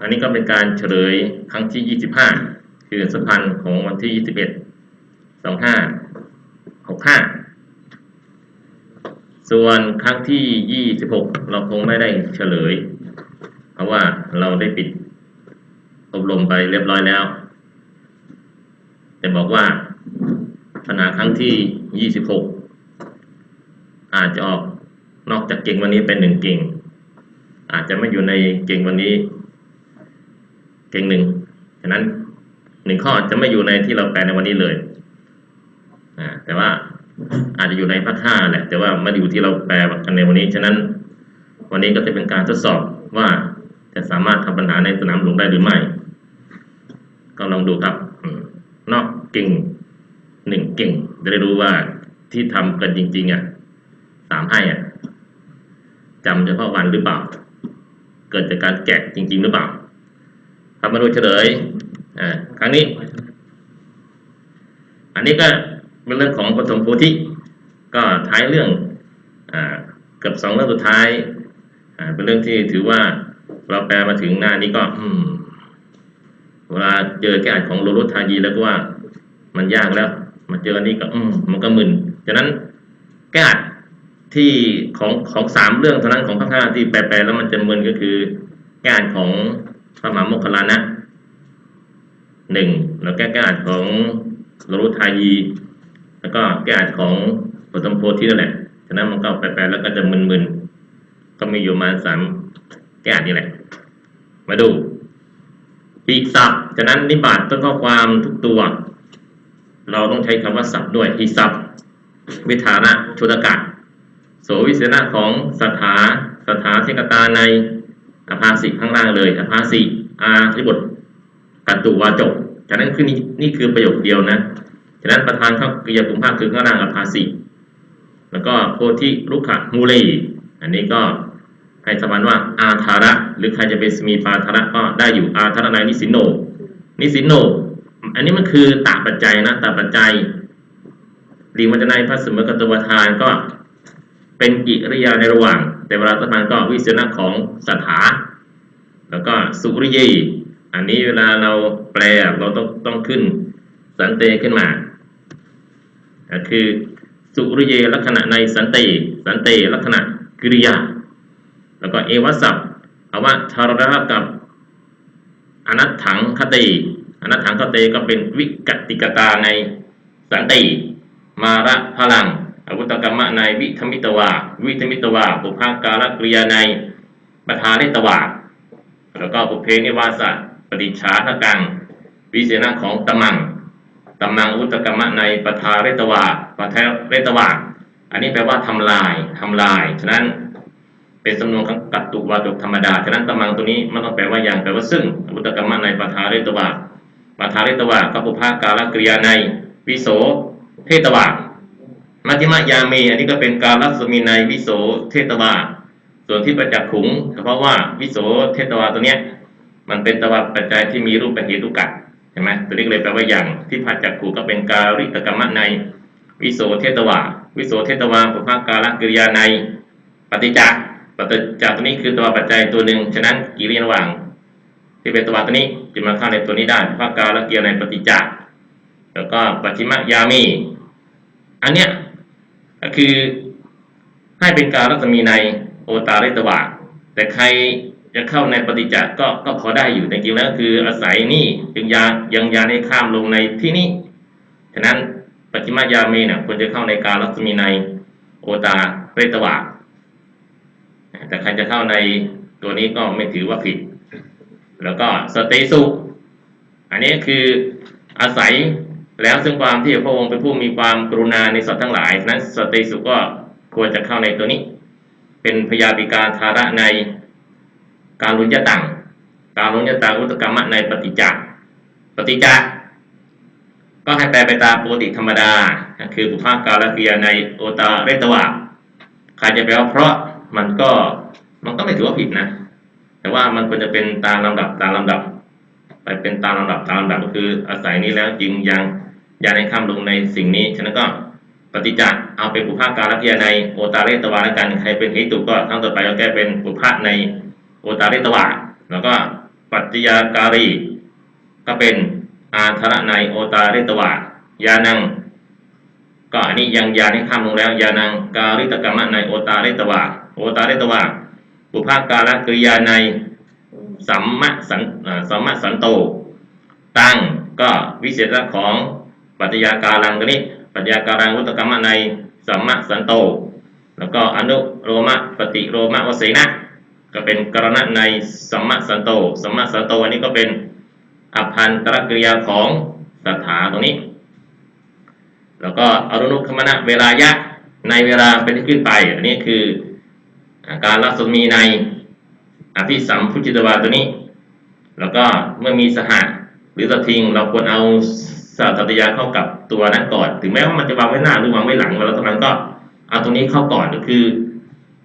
อันนี้ก็เป็นการเฉลยครั้งที่ 25 คือสัมพันธ์ของวันที่ 21 25 65 ส่วนครั้งที่ 26 เราคงไม่ได้เฉลย เพราะว่าเราได้ปิดอบรมไปเรียบร้อยแล้ว แต่บอกว่าปัญหาครั้งที่ 26 อาจจะออกนอกจากเก่งวันนี้เป็นหนึ่งเก่ง อาจจะไม่อยู่ในเก่งวันนี้ เก่งหนึ่งฉะนั้นหนึ่งข้อจะไม่อยู่ในที่เราแปลในวันนี้เลยแต่ว่าอาจจะอยู่ในภาคห้าแหละ แต่ว่าไม่อยู่ที่เราแปลกันในวันนี้ ฉะนั้นวันนี้ก็จะเป็นการทดสอบว่าจะสามารถทำปัญหาในสนามหลวงได้หรือไม่ ก็ลองดูครับอนอกเก่งหนึ่งเก่งจะได้รู้ว่าที่ทำกันจริง ๆอะสามให้อะจำเฉพาะวันหรือเปล่า เกิดจากการแกะจริง ๆ หรือเปล่า ครับมาดูเฉลยอ่าครั้งนี้ อันนี้ก็เป็นเรื่องของปฐมโพธิก็ท้ายเรื่องอ่าเกือบสองเรื่องสุดท้ายอ่าเป็นเรื่องที่ถือว่าเราแปลมาถึงหน้านี้ก็ อืมเวลาเจอแก้อ่ของโลรุทายีแล้วก็ว่า มันยากแล้ว มาเจออันนี้ก็ อืมมันก็มึนฉะนั้นแก้อ่ ที่ของของสามเรื่องเท่านั้นของข้างหน้าที่แปลๆแล้วมันจะมึนก็คือแก้านของพระมหาโมคคลลานะหนึ่งแล้วแก้กานของโลรุทายี แล้วก็แก้อ่านของปฐมโพธินั่นแหละฉะนั้นมันก็แปลๆแล้วก็จะมึนๆก็มีอยู่มาสามแก้านนี่แหละ มาดูปีกศัพท์ฉะนั้นนิบาตต้นข้อความทุกตัว เราต้องใช้คำว่าศัพท์ด้วยปีศัพท์วิธานะชุตกะ โสวิเศนะของสถาสถาเทกตาในอภาสิข้างล่างเลยอภาสิอาธิบทกัตตุวาจกฉะนั้นคือนี่นี่คือประโยคเดียวนะฉะนั้นประธานข้ากิยาภูมิภาคคือข้างล่างอภาสิแล้วก็โพธิรุขะมูลีอันนี้ก็ให้สมานว่าอาธาระ หรือใครจะเป็นสมีปาธาระก็ได้อยู่อาธาระในนิสินโน นิสินโน อันนี้มันคือตาปัจจัยนะตาปัจจัยรีมันจะในพระสมกตวทานก็ เป็นกิริยาในระหว่าง แต่เวลาสมานก็วิเศษณะของสถา แล้วก็สุริยีอันนี้เวลาเราแปลเราต้องต้องขึ้นสันเตขึ้นมาคือสุริเยลักษณะในสันเตสันเตลักษณะกิริยา แล้วก็เอวสัพเอาว่าชาระกับอนัตถังคติอนัตถังคติก็เป็นวิกติกตาในสันติมาระพลัง อาวุตกรรมะในวิธมิตวาวิธมิตวาปุพาการกริยาในปทาริตวาแล้วก็ปุเพนิวาสะปฏิชาทกังวิเศษณะของตมังตมังอุตกรรมะในปทาริตวาปทาริตวาอันนี้แปลว่าทำลายทำลาย ฉะนั้นเป็นสำนวนกัตตุวาตุธรรมดา ฉะนั้นตมังตัวนี้ไม่ต้องแปลว่าอย่างแปลว่าซึ่งอุตกรรมะในปทาเรตวาปทาเรตวากัปปุภาการกริยาในวิโสเทตวา มัติมายามีอันนี้ก็เป็นการลักษมีในวิโสเทตวาส่วนที่ประจักษ์ขุงเพราะว่าวิโสเทตวาตัวเนี้ย มันเป็นตวาปัจจัยที่มีรูปเป็นเหตุกัดเห็นไหมตัวนี้เลยแปลว่าอย่างที่ผัดจักขุก็เป็นการิตกรรมในวิโสเทตวาวิโสเทตวาปุภาการกิริยาในปฏิจจ์ปัจจตัวนี้คือตัวปัจจัยตัวหนึ่งฉะนั้นกิริยาระหว่าง ที่เป็นตัวตัวนี้จะมาเข้าในตัวนี้ได้ภาคกาและเกียร์ในปฏิจจแล้วก็ปัจฉิมยามี อันเนี้ย ก็คือให้เป็นการรัศมีในโอตาริตวาแต่ใครจะเข้าในปฏิจจ์ก็ก็พอได้อยู่แต่จริงแล้วคืออาศัยนี่จึงยายังยาในข้ามลงในที่นี้ฉะนั้นปัจฉิมายาเมเนี่ยควรจะเข้าในการรัศมีในโอตาริตวาแต่ใครจะเข้าในตัวนี้ก็ไม่ถือว่าผิด แล้วก็สเตสุอันนี้คืออาศัย แล้วซึ่งความที่พระองค์เป็นผู้มีความกรุณาในสัตว์ทั้งหลาย นั้นสเตสุก็ควรจะเข้าในตัวนี้ เป็นพยาบิการธาระในการลุญยตังการลุญยตังอุตกรรมะในปฏิจจปฏิจจก็ให้แปลไปตามปกติธรรมดา คือบุพากาลเกียในโอตาเรตวะใครจะแปลว่าเพราะมันก็มันก็ไม่ถือว่าผิดนะ แต่ว่ามันควรจะเป็นตามลำดับตามลำดับ ไปเป็นตามลำดับตามลำดับก็คืออาศัยนี้แล้วจึงยัง ยังในข้ามลงในสิ่งนี้ ฉะนั้นก็ปฏิจจ์เอาเป็นปุพาการเกียในโอตาเรตวาแล้วกันใครเป็นเหตุก็ทั้งต่อไปก็แก้เป็นปุพะในโอตาเรตวาแล้วก็ปัจจยาการีก็เป็นอาธระในโอตาเรตวายานังก็อันนี้ยังยาที่ข้ามลงแล้วยานังการิตกรรมะในโอตาเรตวาโอตาเรตวาบุพการกริยาในสัมมะสันอ่าสัมมะสันโต ตั้งก็วิเศษของ ปัจจยาการังตัวนี้ปัจจยาการังวุตกรรมในสัมมะสันโต แล้วก็อนุโรมะปฏิโรมะวเสนะก็เป็นกรณะในสัมมะสันโตสัมมะสันโตอันนี้ก็เป็นอภันตรกริยาของสถาตรงนี้ แล้วก็อรุณุคมณะเวลายะในเวลาเป็นที่ขึ้นไป อันนี้คือการรัศมีในอภิสัมพุจิตวาตัวนี้ แล้วก็เมื่อมีสหะหรือสทิงเราควรเอา สัตยาเข้ากับตัวนั้นก่อน ถึงแม้ว่ามันจะวางไว้หน้าหรือวางไว้หลังแล้วตรงนั้นก็เอาตรงนี้เข้าก่อนก็คือ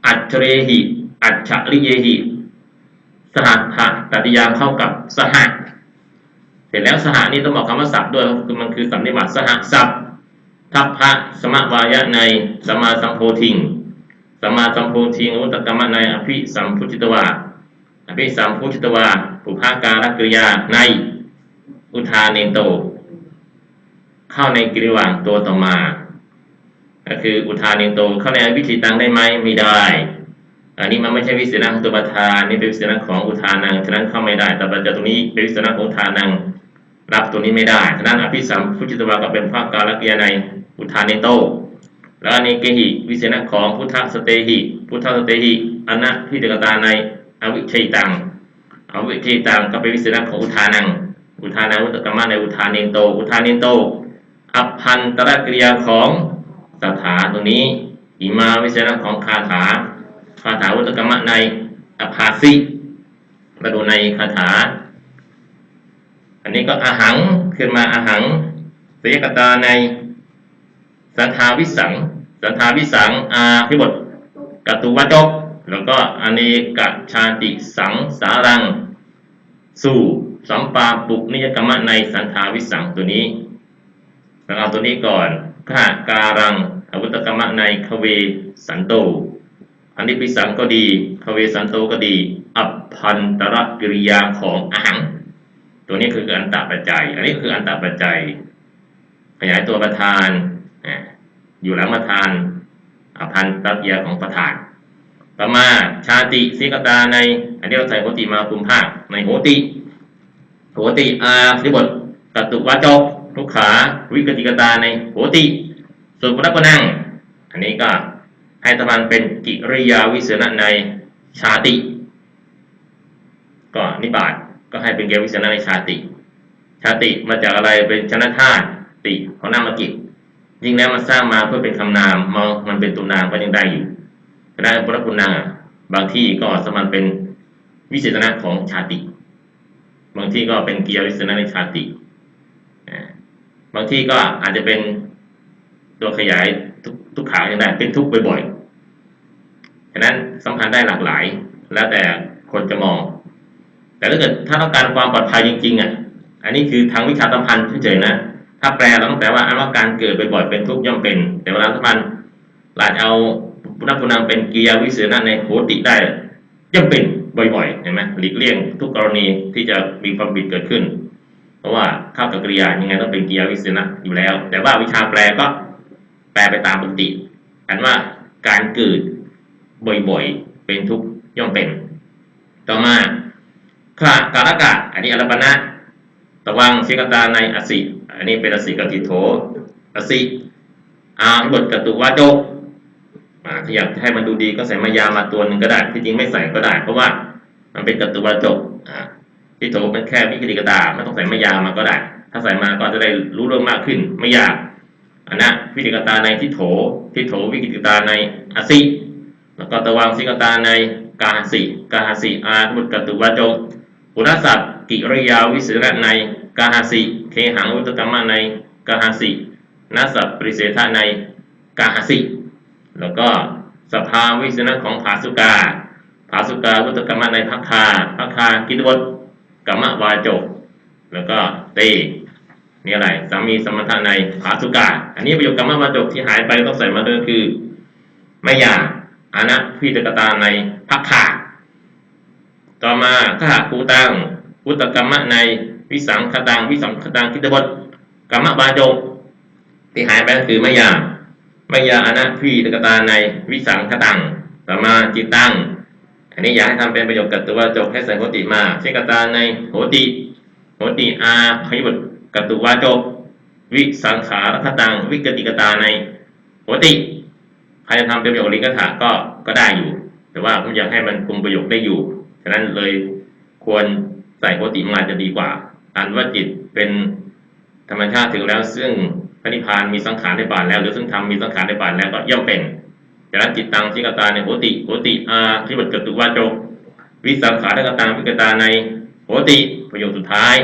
อัจเฉเรหิอัจฉริเยหิสหัตตติยาเข้ากับสหะเสร็จแล้วสหะนี่ต้องบอกคำว่าสับด้วยคือมันคือสัมนิบัติสหสับทัพพระสมวายะในสมมาสัมโพธิงสมมาสัมโพธิงอุตตกรรมในอภิสัมพุจิตวาอภิสัมพุจิตวาปุภาการกริยาในอุทาเนโต เข้าในกิริวางตัวต่อมา ก็คืออุทาเนโตเข้าในวิธีตังได้ไหมไม่ได้ อันนี้มันไม่ใช่วิสนาของตัวประธานนี่เป็นวิสนาของอุทานังฉะนั้นเข้าไม่ได้แต่ปัจจัยตรงนี้เป็นวิสนาของอุทานังรับตัวนี้ไม่ได้ฉะนั้นอภิสัมพุจิตวาก็เป็นภาคการกิยาในอุทาเนโต แล้วอันนี้เกหิวิเศษของพุทธสเตหิ พุทธสเตหิอนะพิเดกตาในอวิชัยตังอวิชัยตังก็เป็นวิเศษของอุทานัง อุทานังอุตกรรมะในอุทาเนโต อุทาเนโต อภันตรกริยาของสถาตรงนี้อิมาวิเศษของคาถาคาถาอุตกรรมะในอภาสิมาดูในคาถา อันนี้ก็อาหังขึ้นมาอาหังสยกตาในสันทาวิสัง สันทาวิสังอาพิบทกตุวัจกแล้วก็อเนกชาติสังสารัง สู่สัมปาปุกนิยกรรมะในสันทาวิสังตัวนี้ เราเอาตัวนี้ก่อนข้าการังอวุตกรรมะในคเวสันโต อันนี้ปิสังก็ดีคเวสันโตก็ดี อัพพันตรกิริยาของอาหัง ตัวนี้คืออันตรปัจจัย อันนี้คืออันตรปัจจัย ขยายตัวประธานอยู่หลังประธานอภันตรกิริยาของประธานต่อมาชาติสิกตาใน อันนี้เราใส่โหติมาคุมภาคในโหติ โหติอาสิบทกตุวาจก ทุกขาวิกติกตาในโหติ ส่วนพุทธปนังอันนี้ก็ให้ตะมันเป็นกิริยาวิเศษณะในชาติ ก็นิบาตก็ให้เป็นเกวิเศษณะในชาติ ชาติมาจากอะไรเป็นชนะธาตุติของนามกิจยิ่งแล้วมันสร้างมาเพื่อเป็นคำนามมองมันเป็นตัวนามก็ยังได้อยู่ได้พุทธคุณาบางที่ก็สมันเป็นวิเศษณะของชาติ บางที่ก็เป็นกิริยาวิเศษณะในชาติ บางที่ก็อาจจะเป็นตัวขยายทุกทุกขาอย่างได้เป็นทุกบ่อยๆ ฉะนั้นสัมพันธ์ได้หลากหลาย แล้วแต่คนจะมอง แต่ถ้าเกิดถ้าต้องการความปลอดภัยจริงๆอะ อันนี้คือทางวิชาสัมพันธ์เฉยๆนะ ถ้าแปลเราต้องแปลว่าอันว่าการเกิดบ่อยๆเป็นทุกย่อมเป็น แต่เวลาสัมพันธ์หลาจเอาพุทธคุณนามเป็นกิยาวิเศษณะในโหติได้ย่อมเป็นบ่อยๆ เห็นไหมหลีกเลี่ยงทุกกรณีที่จะมีความผิดเกิดขึ้น ราะว่าข้าวกับกริยายังไงต้องเป็นกริยาวิเศษณะอยู่แล้ว แต่ว่าวิชาแปลก็แปลไปตามปกติ อันว่าการเกิดบ่อยๆ เป็นทุกย่อมเป็น ต่อมาขะการกะอันนี้อรปนะตะวังเชกตาในอสิ อันนี้เป็นอสิกติโถอสิอาบทกตุวาโจอ่าถ้าอยากให้มันดูดีก็ใส่มายามาตัวหนึ่งก็ได้ที่จริงไม่ใส่ก็ได้ เพราะว่ามันเป็นกตุวาโจอ่า ที่โถเป็นแค่วิกฤตกระตาไม่ต้องใส่มายามาก็ได้ ถ้าใส่มาก็จะได้รู้เรื่องมากขึ้นไม่ยากอันนะวิกิตกตาในทิโถทิโถวิกิตกตาในอาสิแล้วก็ตะวังสิกตาในกาหสิกาหสิอาบุตรกตุวาโจปุณสัตกิริยาวิสุระในกาหสิเคหังวุตกรรมะในกาหสินัสสปริเสธาในกาหสิแล้วก็สภาวิสุณะของผาสุกาผาสุกาวุตกรรมะในพักคาพักคากิตวต กรรมวาโจแล้วก็เตนี่อะไรสามีสมถะในผาสุกาอันนี้ประโยคกรรมวาจกที่หายไปต้องใส่มาด้วยคือไม่ยาอานะพิจกตาในพักขาต่อมาถ้าหากภูตังพุทธกรรมะในวิสังคตังวิสังคตังคิตบทกรรมบาจกที่หายไปก็คือมายามายาอนัพีตกตาในวิสังคตังต่อมาจิตตัง อันนี้อยากให้ทำเป็นประโยคกัตตุวจกให้ใส่โหติมา เช่นกตาในโหติโหติอาขยบทกัตตุวจกวิสังขารคตังวิกติกตาในโหติใครจะทำเป็นประโยคลิงกถาก็ก็ได้อยู่ แต่ว่าผมอยากให้มันคุมประโยคได้อยู่ฉะนั้นเลยควรใส่โหติมาจะดีกว่าอันว่าจิตเป็นธรรมชาติถึงแล้วซึ่งพระนิพพานมีสังขารในบาทแล้ว หรือซึ่งธรรมมีสังขารในบาทแล้วก็ย่อมเป็น นั้นจิตตังชิกตาในโหติโหติอาที่บทกตุวาจกวิสังขารกตังวิกตาในโหติประโยคสุดท้าย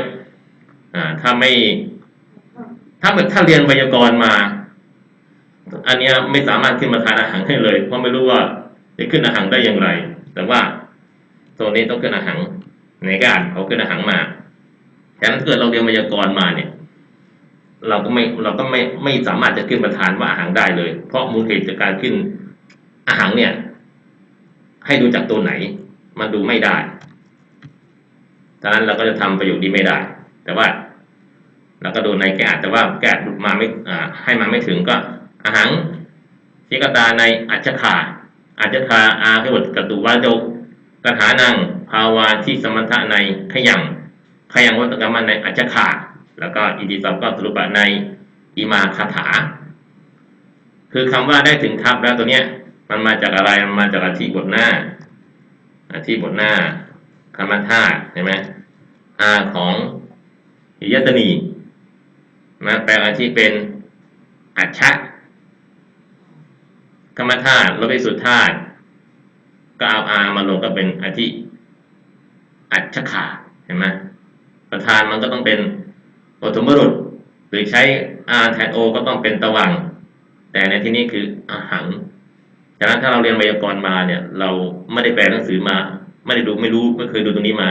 อ่าถ้าไม่ ถ้าเกิดถ้าเรียนไวยากรณ์มา อันนี้ไม่สามารถขึ้นมาทานอาหารให้เลย เพราะไม่รู้ว่าจะขึ้นอาหารได้อย่างไร แต่ว่าตัวนี้ต้องขึ้นอาหารในการเขาขึ้นอาหารมาฉะนั้นเกิดเราเรียนไวยากรณ์มาเนี่ย เราก็ไม่เราก็ไม่ไม่สามารถจะขึ้นมาทานว่าอาหารได้เลย เพราะมูลเหตุจากการขึ้น อาหารเนี่ย ให้ดูจากตัวไหน มันดูไม่ได้ดังนั้นเราก็จะทำประโยคนี้ไม่ได้ แต่ว่าแล้วก็ดูในแก้แต่ว่าแก้มาไม่ให้มาไม่ถึงก็อาหารชิกตาในอัจฉขาอัจฉขาอาขบทกตุวาจกกถานังภาวาที่สมถะในขยังขยังวัตกรรมในอัจฉขาแล้วก็อิติสัพก็สรุปะในอิมาคาถา คือคำว่าได้ถึงทับแล้วตัวเนี้ย มันมาจากอะไร มันมาจากอธิบทหน้าอธิบทหน้าคำมันธาตุเห็นไหมอาของหิยตนีมาแปลอาที่เป็นอัจฉะกรรมธาตุลบไปสุดธาตุก็เอาอามาลงก็เป็นอาทิอัจฉขาเห็นไหมประธานมันก็ต้องเป็นโอทมรุษหรือใช้อาแทนโอก็ต้องเป็นตะวัง แต่ในที่นี้คืออาหัง ฉะนั้นถ้าเราเรียนไวยากรณ์มาเนี่ย เราไม่ได้แปลหนังสือมา ไม่ได้ดูไม่รู้ไม่เคยดูตรงนี้มา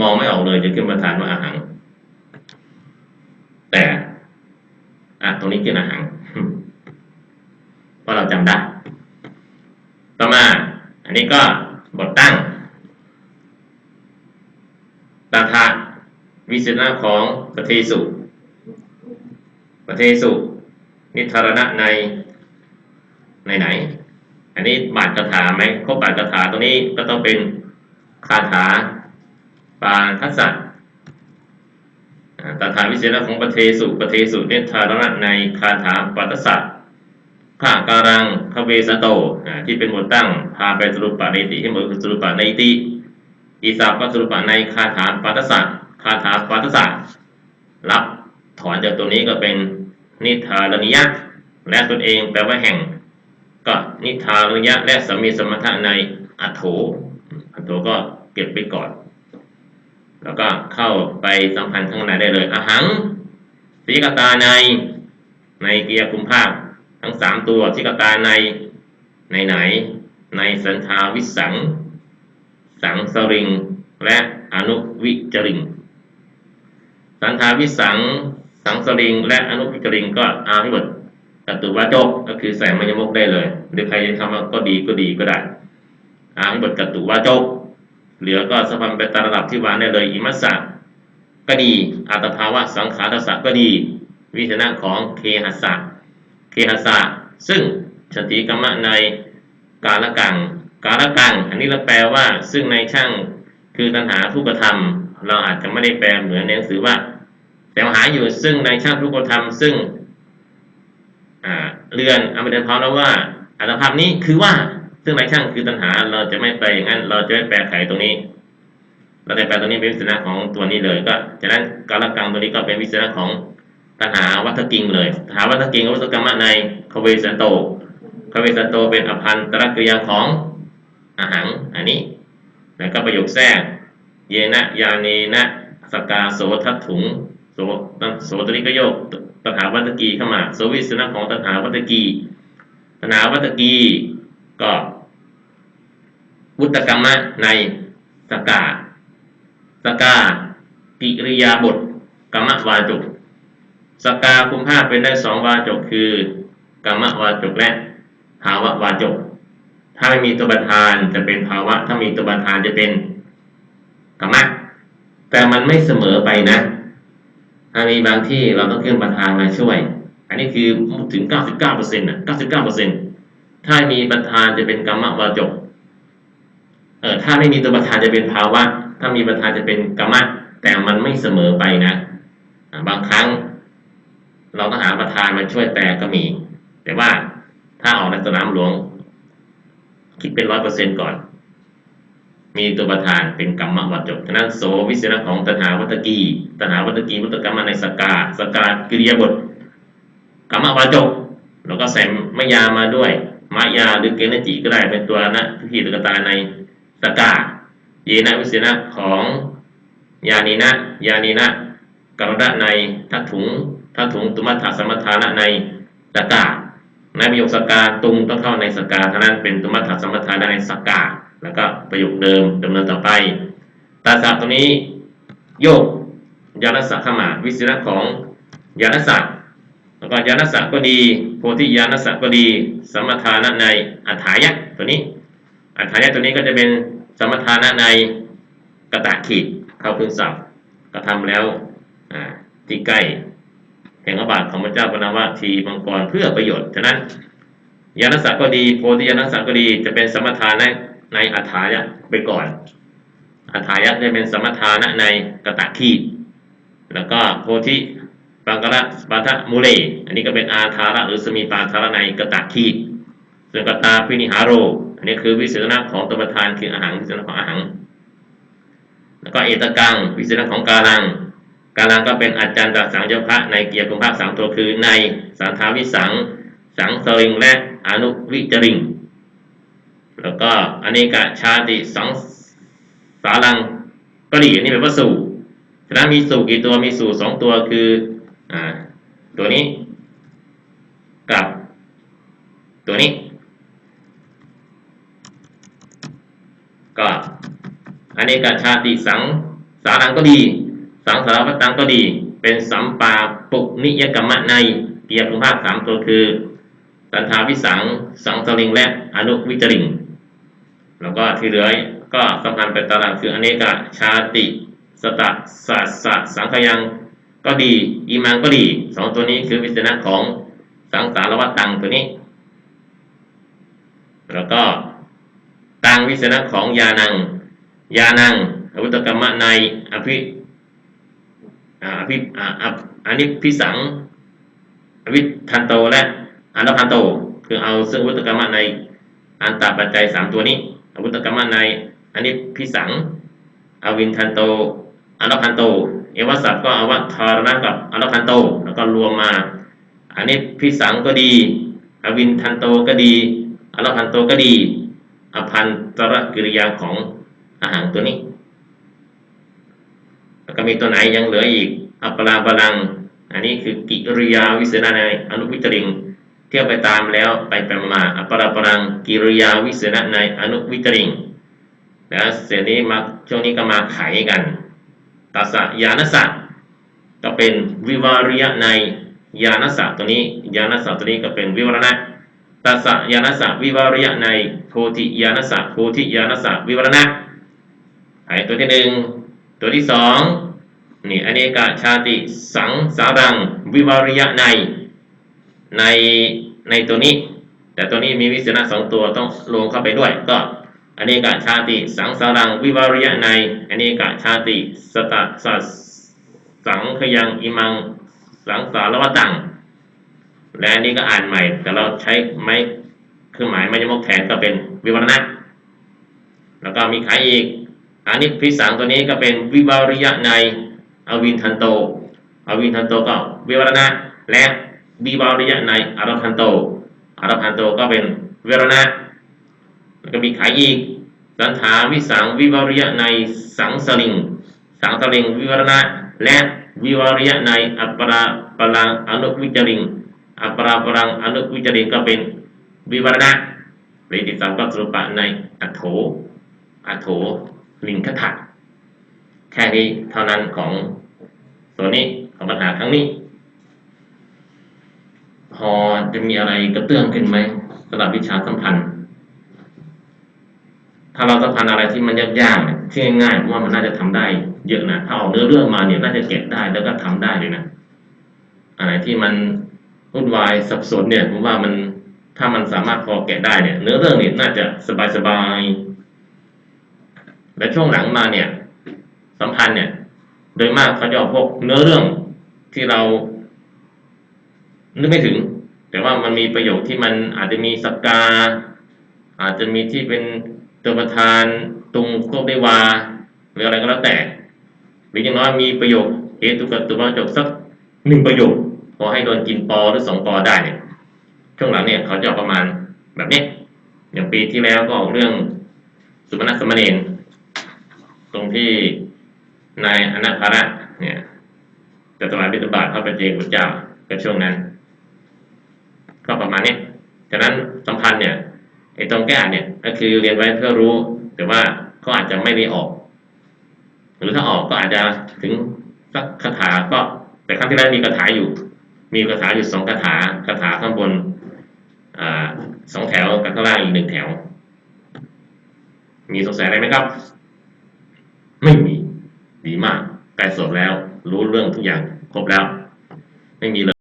มองไม่ออกเลยจะขึ้นประธานว่าอาหังแต่อะตรงนี้คืออาหังเพราะเราจำได้ต่อมา อันนี้ก็บทตั้งตาทะวิสนะของประเทสุประเทสุ นิทารณะในในไหน อันนี้บาทคาถาไหมครบบาทคาถาตัวนี้ก็ต้องเป็นคาถาปาทัสสะตถาวิเศษของประเทสุประเทสุเนธารณะในคาถาปัตสสะข้าการังคเวสโตที่เป็นบทตั้งพาไปสรุปปะในติที่หมดคือสรุปปะในติอีสาก็สรุปปะในคาถาปัตสสะคาถาปัตสสะรับถอนจากตัวนี้ก็เป็นนิทารณิยะและตนเองแปลว่าแห่ง ก็นิทารณิยะและสามีสมถะในอัตโถอัตโถก็เก็บไปก่อน แล้วก็เข้าไปสัมพันธ์ข้างในได้เลยอหังสีกตาในในเกียร์คุมภาคทั้งสามตัวสีกตาในในไหน ในสันทาวิสัง สังสริง และอนุวิจริง สันทาวิสัง สังสริง และอนุวิจริงก็อาพิบท กตุวาจกก็คือใส่มยมกได้เลย หรือใครจะทำว่าก็ดีก็ดีก็ได้อาพิบทกตุวาจกเหลือก็สะพันไปตามระดับที่วางได้เลยอิมัสสะก็ดีอัตภาวะสังขารสัก็ดี วิชนะของเคหัสสะเคหัสสะซึ่งสติกรรมะในกาลกังกาลกังอันนี้เราแปลว่า ซึ่งในช่างคือตัณหาทุกธรรมเราอาจจะไม่ได้แปลเหมือนในหนังสือว่าแต่หาอยู่ซึ่งในช่างทุกธรรมซึ่ง เรือนอเมริกันพร้อมแล้วว่าอัตภาพนี้คือว่าซึ่งในช่างคือตัณหา เราจะไม่ไปอย่างนั้น เราจะไม่แปลไขตรงนี้ เราจะแปลตัวนี้เป็นวิสนะของตัวนี้เลยก็ฉะนั้นกาลกังตัวนี้ก็เป็นวิสนะของตัณหาวัฏกิงเลยตัณหาวัฏกิงวัฏกรรมในคเวสันโตคเวสันโตเป็นอภันตรกริยาของอาหังอันนี้ แล้วก็ประโยคแทรกเยนะยานีนะสกาโสทัตถุง โสโสตัวนี้ก็โยกตัณหาวัฏกีเข้ามาโสวิสนะของตัณหาวัฏกีตัณหาวัฏกีก็วุตกรรมะในสกาสกากิริยาบทกรรมวาจกสกาคุมภาพเป็นได้สองวาจกคือกรรมวาจกและภาวะวาจก ถ้าไม่มีตัวประธานจะเป็นภาวะ ถ้ามีตัวประธานจะเป็นกรรมะแต่มันไม่เสมอไปนะ ถ้ามีบางที่เราต้องเคลื่อนประธานมาช่วย อันนี้คือถึง 99%นะ99%ถ้ามีประธานจะเป็นกรรมวาจกเออถ้าไม่มีตัวประธานจะเป็นภาวะ ถ้ามีประธานจะเป็นกรรมะแต่มันไม่เสมอไปนะ บางครั้ง เราต้องหาประธานมาช่วยแปลก็มี แต่ว่าถ้าออกในสนามหลวง คิดเป็นร้อยเปอร์เซ็นก่อน มีตัวประธานเป็นกรรมวัจจกฉะนั้นโสวิเศษของตถาวัตกีตถาวัตกีวัตกรรมในสกาสกากิริยาบทกรรมวัจจกแล้วก็ใส่มายามาด้วยมายาหรือเกณจิก็ได้เป็นตัวนะพิธีตกตาในสกาเยนะวิเศษของยานีนะยานีนะกรณะในทัถุงทัถุงตุมัฏฐสมทานะในสกาในประโยคสกาตุงต้องเข้าในสกาเท่านั้นเป็นตุมัฏฐสมทานะในสกา แล้วก็ประโยคเดิมดำเนินต่อไป ตาสะตรงนี้โยกยานสักขมาวิสิระของยานสักแล้วก็ยานสักก็ดี โพธิยานสักก็ดี สมทานะในอัฏฐายะตัวนี้ อัฏฐายะตัวนี้ก็จะเป็นสมทานะในกระตะขีดเข้าพื้นศัพท์ก็ทำแล้วที่ใกล้แห่งพระบาทของพระเจ้าปนาวะทีมังกรเพื่อประโยชน์ฉะนั้นยานสักก็ดี โพธิยานสักก็ดีจะเป็นสมทานะ ในอัฏฐายะไปก่อนอัฏฐายะจะเป็นสมทานะในกตะขีแล้วก็โพธิปังกระปาทะมูเล อันนี้ก็เป็นอาทาระหรือสมีปาทาระในกตะขีส่วนกตาพินิหารโร อันนี้คือวิเศษณะของตัวประธานคืออาหารวิเศษณะของอาหารแล้วก็เอตกังวิเศษณะของกาลังกาลังก็เป็นอาจารย์จากสังโยคะในเกียรติภาพสามตัวคือในสันทาวิสัง สังสริงและอนุวิจริง แล้วก็อเนกชาติสังสารังก็ดีอันนี้เป็นวัสูฉะนั้นมีสูกี่ตัวมีสูสองตัวคืออ่าตัวนี้ กับ ตัวนี้ ก็อเนกชาติสังสารังก็ดี สังสารวัตตังก็ดี เป็นสัมปาปุกนิยกรรมะในเกียรติภาพสามตัวคือสันทาวิสัง สังสลิงและอนุวิจริง แล้วก็ที่เหลือก็สำคัญเป็นตารางคืออเนกชาติ สตะสัสสะสังขยังก็ดีอีมังก็ดีสองตัวนี้คือวิจนะของสังสารวัตตังตัวนี้ แล้วก็ตังวิจนะของยานังยานังอวุตกรรมะในอภิอภิอันนี้พิสังอวิทันโตและอันพันโต คือเอาซึ่งวุตกรรมะในอันตปัจจัยสามตัวนี้ อาวุตกรรมะในอันนี้พิสังอวินทันโตอันพันโต เอวสัพก็อวัทารณะกับอันพันโต แล้วก็รวมมา อันนี้พิสังก็ดี อวินทันโตก็ดีอันพันโตก็ดี อพันตรกิริยาของอาหารตัวนี้ แล้วก็มีตัวไหนยังเหลืออีก อัปปลาบาลัง อันนี้คือกิริยาวิเศษณะในอนุวิจริง ที่ยวไปตามแล้วไปไปมาอปรปรังกิริยาวิเศษณะในอนุวิจริงแล้วเสียนี้มาช่วงนี้ก็มาไขกันตัสยานสัตก็เป็นวิวาริยะในยานสัตตัวนี้ยานสัตตัวนี้ก็เป็นวิวรณะตัสยานสัตวิวาริยะในโพธิยานสัตโพธิยานสัตวิวรณะไขตัวที่หนึ่งตัวที่สองนี่อเนกชาติสังสารังวิวาริยะใน ในในตัวนี้ แต่ตัวนี้มีวิเศษณะสองตัวต้องรวมเข้าไปด้วย ก็อเนนี้กชาติสังสารังวิวาริยะในอเนนี้กชาติสตสัสสังขยังอิมังสังสารวัตังและอันนี้ก็อ่านใหม่ แต่เราใช้ไม้เครื่องหมายไม้ยมกแทนก็เป็นวิวรณะแล้วก็มีใครอีกอันนี้พิสังตัวนี้ก็เป็นวิวาริยะในอวินทันโตอวินทันโตก็วิวรณะและ วิวาริยะในอารพันโตอารพันโตก็เป็นวิวรณะแล้วก็มีขายอีกสันถาวิสังวิวาริยะในสังสลิง สังสลิงวิวรณะ และวิวาริยะในอัปปราปรังอนุวิจริงอัปปราปรังอนุวิจริงก็เป็นวิวรณะปริติสังกัสรุปะในอัโถอัโถลิงคถัดแค่นี้เท่านั้นของตัวนนี้ของปัญหาครั้งนี้ พอจะมีอะไรกระเตื้องขึ้นไหมสำหรับวิชาสัมพันธ์ ถ้าเราสัมพันธ์อะไรที่มันยากๆที่ง่ายๆผมว่ามันน่าจะทำได้ เยอะนะถ้าเอาเนื้อเรื่องมาเนี่ยน่าจะเก็บได้แล้วก็ทำได้เลยนะอะไรที่มันวุ่นวายสับสนเนี่ยผมว่ามันถ้ามันสามารถพอแกะได้เนี่ย เนื้อเรื่องเนี่ยน่าจะสบายๆและช่วงหลังมาเนี่ย สัมพันธ์เนี่ย โดยมากเขาจะเอาพวกเนื้อเรื่องที่เรานึกไม่ถึง แต่ว่ามันมีประโยคที่มันอาจจะมีสกกา อาจจะมีที่เป็นตัวประธานตรงควบได้วาหรืออะไรก็แล้วแต่ หรืออย่างน้อยมีประโยคเหตุกับตัวประโยคสักหนึ่งประโยคพอให้โดนกินปอหรือสองปอได้เนี่ยช่วงหลังเนี่ยเขาจะเอาประมาณแบบนี้อย่างปีที่แล้วก็ออกเรื่องสุมาณสมณเณรตรงที่นายอนาคาระเนี่ยจะถวายบิณฑบาตเข้าไปเจกุเจ้าก็ช่วงนั้น ก็ประมาณนี้ฉะนั้นสัมพันธ์เนี่ยไอ้ตรงแก้เนี่ยก็คือเรียนไว้เพื่อรู้ แต่ว่าเขาอาจจะไม่ได้ออก หรือถ้าออกก็อาจจะถึงสักคาถาก็ แต่ครั้งที่แล้วมีคาถาอยู่ มีคาถาอยู่สองคาถาคาถาข้างบนอ่าสองแถวกับข้างล่างอีกหนึ่งแถว มีสงสัยอะไรไหมครับ ไม่มีดีมากใกล้สดแล้ว รู้เรื่องทุกอย่างครบแล้ว ไม่มีเลย